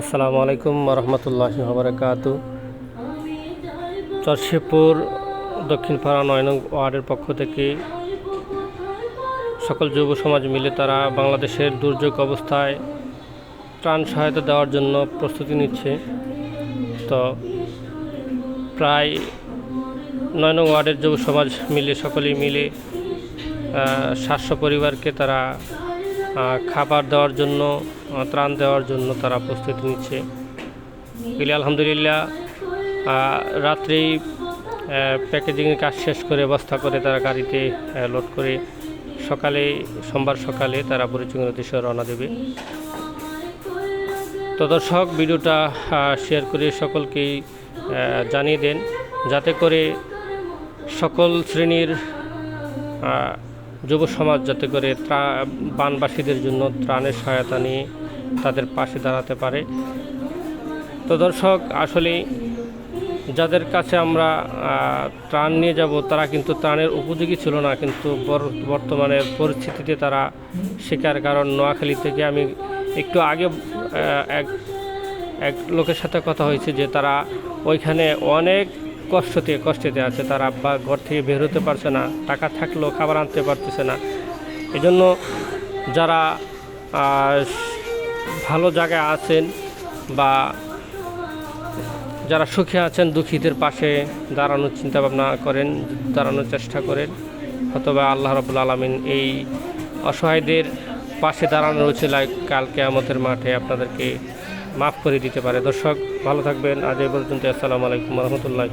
আসসালামু আলাইকুম রহমতুল্লাহ বারকাত চরশিপুর দক্ষিণ পাড়া নয় নং ওয়ার্ডের পক্ষ থেকে সকল যুব সমাজ মিলে তারা বাংলাদেশের দুর্যোগ অবস্থায় ত্রাণ সহায়তা দেওয়ার জন্য প্রস্তুতি নিচ্ছে। তো প্রায় নয় নং ওয়ার্ডের যুব সমাজ মিলে সকলেই মিলে সাতশো পরিবারকে তারা খাবার দেওয়ার জন্য ত্রাণ দেওয়ার জন্য তারা প্রস্তুতি নিচ্ছে। এগুলি আলহামদুলিল্লাহ রাত্রেই প্যাকেজিংয়ের কাজ শেষ করে বস্তা করে তারা গাড়িতে লোড করে সকালে, সোমবার সকালে তারা পরিচয় উদ্দেশ্যে রওনা দেবে। তো দর্শক, ভিডিওটা শেয়ার করে সকলকেই জানিয়ে দেন, যাতে করে সকল শ্রেণির যুব সমাজ যাতে করে বানবাসীদের জন্য ত্রাণের সহায়তা নিয়ে তাদের পাশে দাঁড়াতে পারে। তো দর্শক, আসলে যাদের কাছে আমরা ত্রাণ নিয়ে যাব, তারা কিন্তু ত্রাণের উপযোগী ছিল না, কিন্তু বর- বর্তমানের পরিস্থিতিতে তারা শিকার। কারণ নোয়াখালী থেকে আমি একটু আগে এক এক লোকের সাথে কথা হয়েছে যে তারা ওইখানে অনেক কষ্টতে কষ্টেতে আছে, তারা আব্বা ঘর থেকে বের হতে পারছে না, টাকা থাকলেও খাবার আনতে পারতেছে না। এজন্য যারা ভালো জায়গায় আছেন বা যারা সুখে আছেন, দুঃখীদের পাশে দাঁড়ানোর চিন্তা ভাবনা করেন, দাঁড়ানোর চেষ্টা করেন, অথবা আল্লাহ রবুল আলমিন এই অসহায়দের পাশে দাঁড়ানোর উচিলায় কালকে আমাদের মাঠে আপনাদেরকে মাফ করে দিতে পারে। দর্শক ভালো থাকবেন। আজ এ পর্যন্ত। আসসালামু আলাইকুম রহমতুল্লাহ